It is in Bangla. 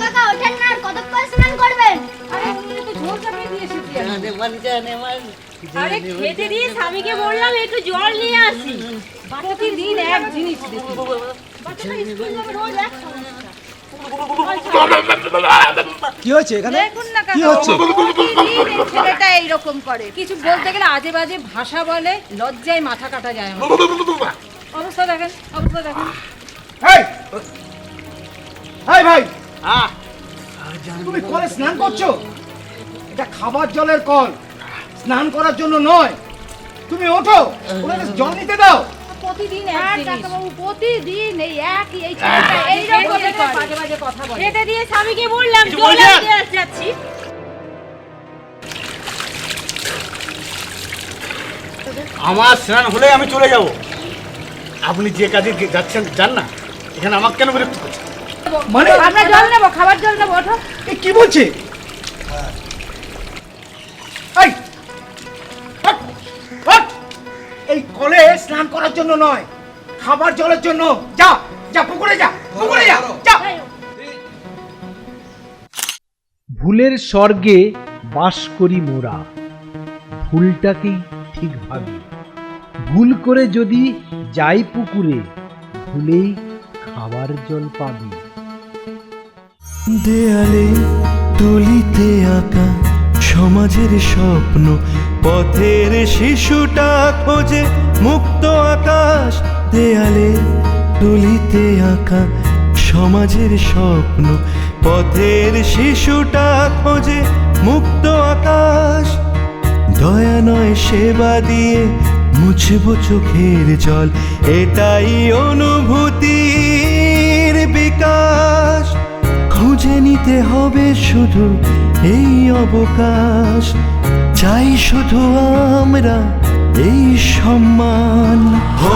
কাকা ওঠেন না কতক্ষণ স্নান করবেন। আরে উনি তো চাপিয়ে জানে আরে খেতে দিয়ে স্বামীকে বললাম একটু জল নিয়ে আসি। বাকি এক জিনিস এইরকম করে। কিছু বলতে গেলে আজে বাজে ভাষা বলে লজ্জায় মাথা কাটা যায় অবস্থা দেখেন অবস্থা দেখেন। ভাই তুমি কলে স্নান করছ? এটা খাবার জলের কল। স্নান করার জন্য নয়। তুমি ওঠো ওনাকে জল নিতে দাও। প্রতিদিন এক ডাক্তারবাবু প্রতিদিন এই একই এই ছেলেটা এইরকম এইরকমই করে বাজে বাজে কথা বলে। খেতে দিয়ে স্বামীকে বললাম জল? যাচ্ছি। আমার স্নান হলে আমি চলে যাব। আপনি যে কাজে যাচ্ছেন যান না। এখানে আমাকে কেন বিরক্ত মানে? আমরা জল নেব খাবার জল নেব ওঠো। এ কি বলছে? এই! হাট, হাট। এই কলে স্নান করার জন্য নয় খাবার জলের জন্য। যা যা পুকুরে যা পুকুরে যা যা। ভুলের স্বর্গে বাস করি মোরা। ভুলটাকেই ঠিক ভাবি। ভুল করে যদি যাই পুকুরে ভুলেই খাবার জল পাবি। দেয়ালে তুলিতে আঁকা সমাজের স্বপ্ন, পথের শিশুটা খোঁজে মুক্ত আকাশ। দেয়ালে তুলিতে আঁকা সমাজের স্বপ্ন, পথের শিশুটা খোঁজে মুক্ত আকাশ। দয়া নয় সেবা দিয়ে মুছব চোখের জল, এটাই অনুভূতির বিকাশ। নিতে হবে শুধু এই অবকাশ। চাই শুধু আমরা এই সম্মান। হো